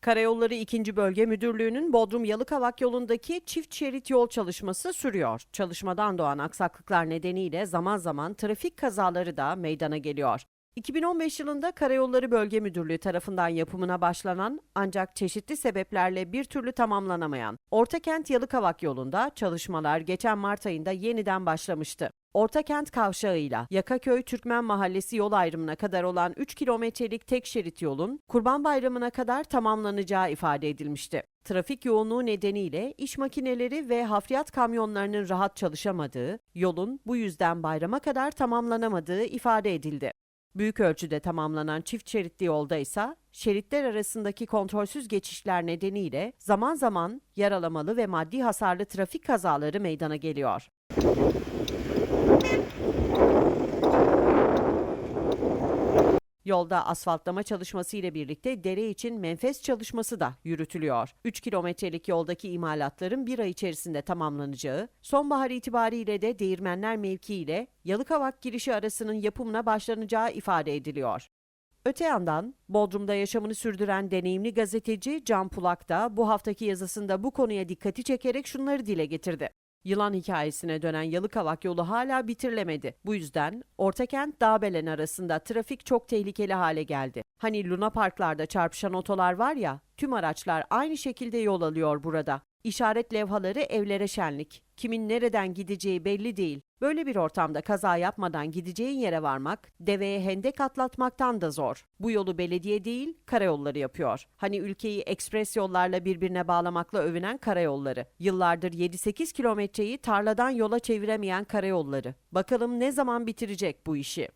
Karayolları 2. Bölge Müdürlüğü'nün Bodrum Yalıkavak yolundaki çift şerit yol çalışması sürüyor. Çalışmadan doğan aksaklıklar nedeniyle zaman zaman trafik kazaları da meydana geliyor. 2015 yılında Karayolları Bölge Müdürlüğü tarafından yapımına başlanan ancak çeşitli sebeplerle bir türlü tamamlanamayan Ortakent Yalıkavak yolunda çalışmalar geçen Mart ayında yeniden başlamıştı. Ortakent kavşağıyla Yakaköy Türkmen Mahallesi yol ayrımına kadar olan 3 kilometrelik tek şerit yolun Kurban Bayramı'na kadar tamamlanacağı ifade edilmişti. Trafik yoğunluğu nedeniyle iş makineleri ve hafriyat kamyonlarının rahat çalışamadığı, yolun bu yüzden bayrama kadar tamamlanamadığı ifade edildi. Büyük ölçüde tamamlanan çift şeritli yolda ise şeritler arasındaki kontrolsüz geçişler nedeniyle zaman zaman yaralamalı ve maddi hasarlı trafik kazaları meydana geliyor. Yolda asfaltlama çalışması ile birlikte dere için menfez çalışması da yürütülüyor. 3 kilometrelik yoldaki imalatların bir ay içerisinde tamamlanacağı, sonbahar itibariyle de Değirmenler mevki ile Yalıkavak girişi arasının yapımına başlanacağı ifade ediliyor. Öte yandan Bodrum'da yaşamını sürdüren deneyimli gazeteci Can Pulak da bu haftaki yazısında bu konuya dikkati çekerek şunları dile getirdi. Yılan hikayesine dönen Yalıkavak yolu hala bitirilemedi. Bu yüzden Ortakent Dağbelen arasında trafik çok tehlikeli hale geldi. Hani Luna Parklarda çarpışan otolar var ya, tüm araçlar aynı şekilde yol alıyor burada. İşaret levhaları evlere şenlik. Kimin nereden gideceği belli değil. Böyle bir ortamda kaza yapmadan gideceğin yere varmak, deveye hendek atlatmaktan da zor. Bu yolu belediye değil, karayolları yapıyor. Hani ülkeyi ekspres yollarla birbirine bağlamakla övünen karayolları. Yıllardır 7-8 kilometreyi tarladan yola çeviremeyen karayolları. Bakalım ne zaman bitirecek bu işi?